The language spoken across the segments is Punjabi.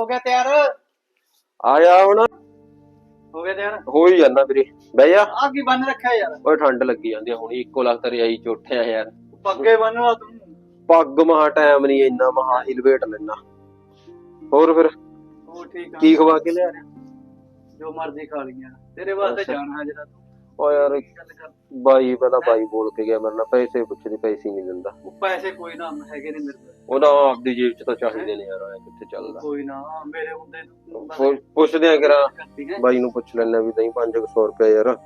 ਤਿਆਰ? ਆ ਜਾ ਹੁਣ। ਹੋ ਗਿਆ ਤਿਆਰ? ਹੋ ਹੀ ਜਾਂਦਾ ਵੀਰੇ। ਬਹਿ ਜਾ। ਆ ਕੀ ਬੰਨ ਰੱਖਿਆ ਯਾਰ? ਓਏ ਠੰਡ ਲੱਗੀ ਜਾਂਦੀ ਆ ਹੁਣ ਇੱਕੋ ਲੱਖ ਰਜਾਈ ਚ ਉੱਠਿਆ ਯਾਰ। ਪੱਗੇ ਬੰਨਣਾ ਤੂੰ। ਪੱਗ ਮਹਾ ਟਾਈਮ ਨਹੀਂ ਇੰਨਾ ਮਹਾ ਹੀ ਲਵੇਟ ਲੈਣਾ ਹੋਰ ਫਿਰ ਉਹ ਠੀਕ ਆ। ਕੀ ਖਵਾ ਕੇ ਲਿਆ? ਰਿਹਾ ਜੋ ਮਰਜ਼ੀ ਖਾ ਲਈਆਂ। ਤੇਰੇ ਵਾਸਤੇ ਜਾਣਾ ਹਾਜ਼ਰਾ ਤੂੰ। ਓ ਯਾਰ ਗੱਲ ਕਰ ਬਾਈ ਪਹਿਲਾਂ ਬਾਈ ਬੋਲ ਕੇ ਗਿਆ ਮੇਰੇ ਨਾਲ ਪੈਸੇ ਪੁੱਛਦੇ ਪੈਸੇ ਨਹੀਂ ਦਿੰਦਾ। ਉਹ ਪੈਸੇ ਕੋਈ ਨਾ ਹੈਗੇ ਨੇ ਮੇਰੇ ਕੋਲ। ਉਹਦਾ ਆਪਦੀ ਜੇਬ ਚ ਤਾਂ ਚਾਹੀਦੇ ਨੇ ਯਾਰ ਐ ਕਿੱਥੇ ਚੱਲਦਾ। ਕੋਈ ਨਾ ਮੇਰੇ ਹੁੰਦੇ ਤੂੰ ਬਸ ਪੁੱਛ- ਪੁੱਛਦੇ ਆ ਕਿਰਾ ਕਰਦੀ ਹੈ ਬਾਈ ਨੂੰ ਪੁੱਛ ਲੈਣਾ ਵੀ ਦਈ 500 ਰੁਪਏ ਯਾਰ।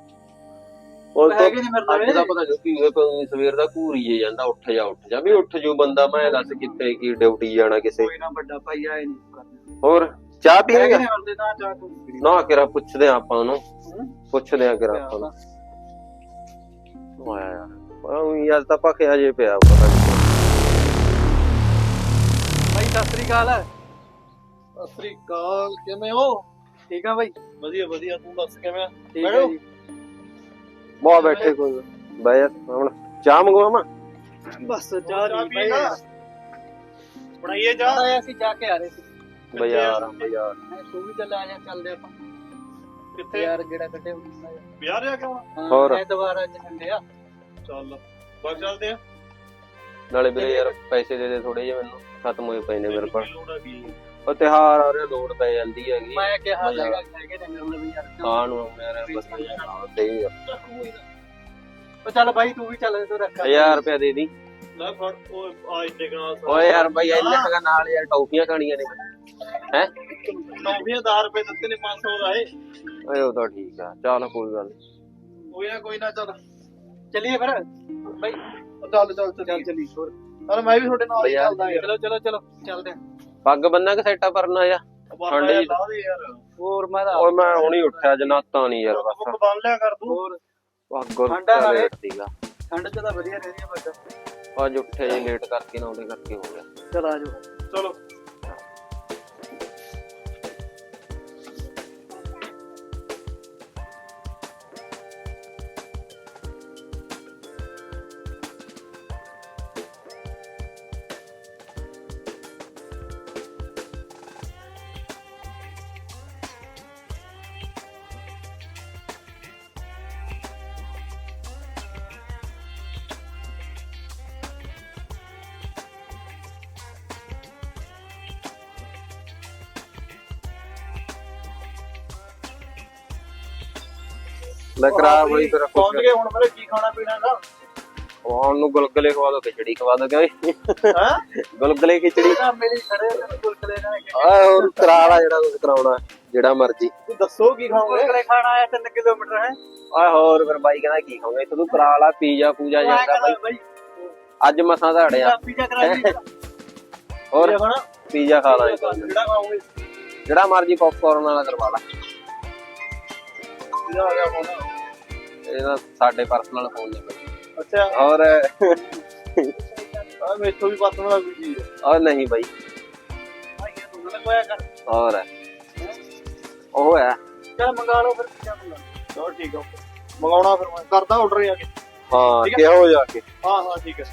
ਉਹ ਤਾਂ ਹੈਗੇ ਨੇ ਮੇਰੇ ਅੱਜ ਦਾ ਨਾਲ ਪਤਾ ਨਹੀਂ ਕੀ ਹੋਇਆ ਕੋਈ ਸਵੇਰ ਦਾ ਘੂਰੀ ਜੇ ਜਾਂਦਾ ਉੱਠ ਜਾ ਉੱਠ ਜਾ। ਵੀ ਉੱਠ ਜੂ ਬੰਦਾ ਮੈਂ ਦੱਸ ਕਿੱਥੇ ਕੀ ਡਿਊਟੀ ਜਾਣਾ ਕਿਸੇ। ਕੋਈ ਨਾ ਵੱਡਾ ਭਾਈ ਆਏ ਨਹੀਂ ਹੋਰ? ਚਾਹ ਪੀਏਗਾ ਨੇ ਵਰਦੇ ਨਾ ਚਾਹ ਤੂੰ ਨਾ ਕਿਰਾ ਪੁੱਛਦੇ ਆ ਆਪਾਂ ਉਹਨੂੰ? ਪੁੱਛਦੇ ਆ ਕਿਰਾ ਆਪਾਂ ਨੂੰ। ਆਇਆ ਯਾਰ। ਉਹ ਅੱਜ ਤਾਂ ਭਖਿਆ ਜੇ ਪਿਆ ਪਤਾ ਨਹੀਂ ਭਾਈ ਸਤਿ ਸ੍ਰੀ ਅਕਾਲ। ਸਤਿ ਸ੍ਰੀ ਅਕਾਲ ਕਿਵੇਂ ਹੋ? ਠੀਕ ਆ ਭਾਈ ਵਧੀਆ ਵਧੀਆ। ਤੂੰ ਦੱਸ ਕਿਵੇਂ ਆ? ਠੀਕ। ਜੀ। ਬਹੁਤ ਬੈਠੇ ਕੋਈ ਬਈ ਯਾਰ ਹੁਣ ਚਾਹ ਮੰਗਵਾਵਾਂ? ਬਸ ਚਾਹ ਚਾਹ ਨਹੀਂ। ਬਣਾਈਏ ਜਾ। ਚਾਹ? ਅਸੀਂ ਜਾ ਕੇ ਆ ਰਹੇ ਸੀ। ਬਾਜ਼ਾਰ ਬਾਜ਼ਾਰ। ਮੈਂ ਤੂੰ ਵੀ ਚੱਲ ਆ ਜਾ ਚੱਲਦੇ ਆਪਾਂ। ਕਿੱਥੇ? ਯਾਰ ਗੇੜਾ ਕੱਢੇ ਹੁੰਦਾ ਯਾਰ। ਵਿਆਹ ਰਿਆ ਕਿਉਂ ਹੋਰ? ਐਤਵਾਰ ਅੱਜ ਸੰਡੇ ਆ। ਚੱਲ ਬਸ ਚੱਲਦੇ ਆ। ਨਾਲੇ ਵੀਰੇ ਯਾਰ ਪੈਸੇ ਦੇ ਦੇ ਥੋੜੇ ਜਿਹੇ ਮੈਨੂੰ। ਖਤਮ ਹੋਏ ਪਏ ਨੇ ਮੇਰੇ ਕੋਲ। ਕੀ ਕੀ ਉਹ ਤਿਹਾਰ ਆ ਰਿਹਾ ਲੋੜ ਪੈ ਜਾਂਦੀ ਹੈਗੀ। ਮੈਂ ਕਿਹਾ ਮਜ਼ਾ। ਹੈਗਾ ਹੈਗੇ ਨੇ ਮੇਰੇ ਨਾਲ ਵੀ ਯਾਰ। ਖਾਣ ਨੂੰ ਮੇਰਾ ਬਸ ਯਾਰ ਦੇ ਯਾਰ ਉਹ ਚੱਲ ਭਾਈ ਤੂੰ ਵੀ ਚੱਲ ਤੂੰ ਰੱਖ। 1000 ਰੁਪਏ ਦੇ ਦੀ। ਲੈ ਫੜ ਉਹ ਆ ਇੰਨੇ ਕਨਾਲ ਓਏ ਯਾਰ ਬਾਈ ਇੰਨੇ ਟਕਾ ਨਾਲ ਯਾਰ ਟੌਫੀਆਂ ਖਾਣੀਆਂ ਨੇ। ਹੈ? ਟੌਫੀਆਂ 10 ਰੁਪਏ ਦਿੱਤੇ ਨੇ 500 ਦਾ ਏ ਓਏ ਉਹ ਤਾਂ ਠੀਕ ਆ। ਚੱਲ ਕੋਈ ਗੱਲ। ਕੋਈ ਨਾ ਕੋਈ ਨਾ ਚੱਲ। ਚੱਲੀਏ ਫਿਰ? ਭਾਈ ਚੱਲ ਚੱਲ ਚੱਲ ਚੱਲੀ ਹੋਰ। ਚੱਲ ਮੈਂ ਵੀ ਤੁਹਾਡੇ ਨਾਲ ਹੀ ਚੱਲਦਾ ਚਲੋ ਚਲੋ ਚਲੋ। ਚੱਲਦੇ ਆ। ਪੱਗ ਬੰਨਾ ਕਿ ਸੈਟਾ ਕਰਨਾ ਆ? ਠੰਡੇ ਠੰਡੇ ਲਾ ਦੇ ਯਾਰ। ਹੋਰ ਮੈਂ ਤਾਂ ਓਏ ਮੈਂ ਹੁਣੀ ਉੱਠਿਆ ਜਨਾਤਾ ਨਹੀਂ ਯਾਰ ਬਸ। ਬੁੱਕ ਬੰਨ ਲਿਆ ਕਰ ਤੂੰ। ਹੋਰ। ਪੱਗ ਠੰਡਾ ਨਾਲੇ। ਸੀਗਾ। ਠੰਡ ਚ ਤਾਂ ਵਧੀਆ ਰਹਿੰਦੀ ਆ ਬੱਗਾ ਅੱਜ ਉੱਠੇ ਜੇ ਲੇਟ ਕਰਕੇ ਨਾ ਉਹਦੇ ਕਰਕੇ ਹੋ ਗਿਆ। ਚਲ ਆ ਜਾਓ। ਚਲੋ। ਲੈ ਕਰਾ ਬਈ ਫਿਰ ਪਹੁੰਚ ਗਏ ਹੁਣ ਮੇਰੇ ਕੀ ਖਾਣਾ ਪੀਣਾ ਦਾ ਹੁਣ ਨੂੰ ਗੁਲਗਲੇ ਖਵਾ ਦੋ ਖਿਚੜੀ ਖਵਾ ਦੋ ਕਿਵੇਂ ਹੈ? ਗੁਲਗਲੇ ਖਿਚੜੀ ਨਾ ਮੇਰੀ ਖੜੇ ਨੇ ਕੁਲਕਲੇ ਨਾ ਆ ਹੋਰ ਕਰਾ ਲਾ ਜਿਹੜਾ ਕੁਝ ਕਰਾਉਣਾ ਜਿਹੜਾ ਮਰਜ਼ੀ। ਤੂੰ ਦੱਸੋ ਕੀ ਖਾਓਗੇ? ਕੁਲਕਲੇ ਖਾਣਾ ਆਇਆ 3 ਕਿਲੋਮੀਟਰ ਹੈ। ਆ ਹੋਰ ਫਿਰ ਬਾਈ ਕਹਿੰਦਾ ਕੀ ਖਾਓਗੇ? ਇੱਥੇ ਤੂੰ ਕਰਾ ਲਾ ਪੀਜ਼ਾ ਪੂਜਾ ਜਾਂਦਾ ਬਾਈ। ਅੱਜ ਮਸਾਂ ਦਾ ਅੜਿਆ ਪੀਜ਼ਾ ਕਰਾ ਲਈ। ਹੋਰ? ਪੀਜ਼ਾ ਖਾ ਨੀ। ਜਿਹੜਾ ਖਾਓਗੇ। ਜਿਹੜਾ ਮਰਜ਼ੀ ਪੌਪਕਾਰਨ ਵਾਲਾ ਕਰਵਾ ਲਾ। ਜਿਹੜਾ ਆ ਗਿਆ ਹੁਣ ਇਹ ਤਾਂ ਸਾਡੇ ਪਰਸਨਲ ਫੋਨ ਨੇ ਬਾਈ ਅੱਛਾ। ਹੋਰ ਆ ਮੇਥੋਂ ਵੀ ਪਤਨ ਵਾਲਾ ਕੋਈ ਚੀਜ਼। ਔਰ ਨਹੀਂ ਬਾਈ ਭਾਈਆ ਤੂੰ ਨਾ ਕੋਇਆ ਕਰ ਹੋਰ ਉਹ ਹੈ। ਚੱਲ ਮੰਗਾ ਲਓ ਫਿਰ ਪੀਜ਼ਾ ਮੰਗਾ ਚਲੋ ਠੀਕ ਆ ਮੰਗਾਉਣਾ ਫਿਰ ਮੈਂ ਕਰਦਾ ਆਰਡਰ ਆ ਕੇ। ਹੈ। ਕਿਹੋ ਜਾ ਕੇ। ਹਾਂ ਹਾਂ ਠੀਕ ਹੈ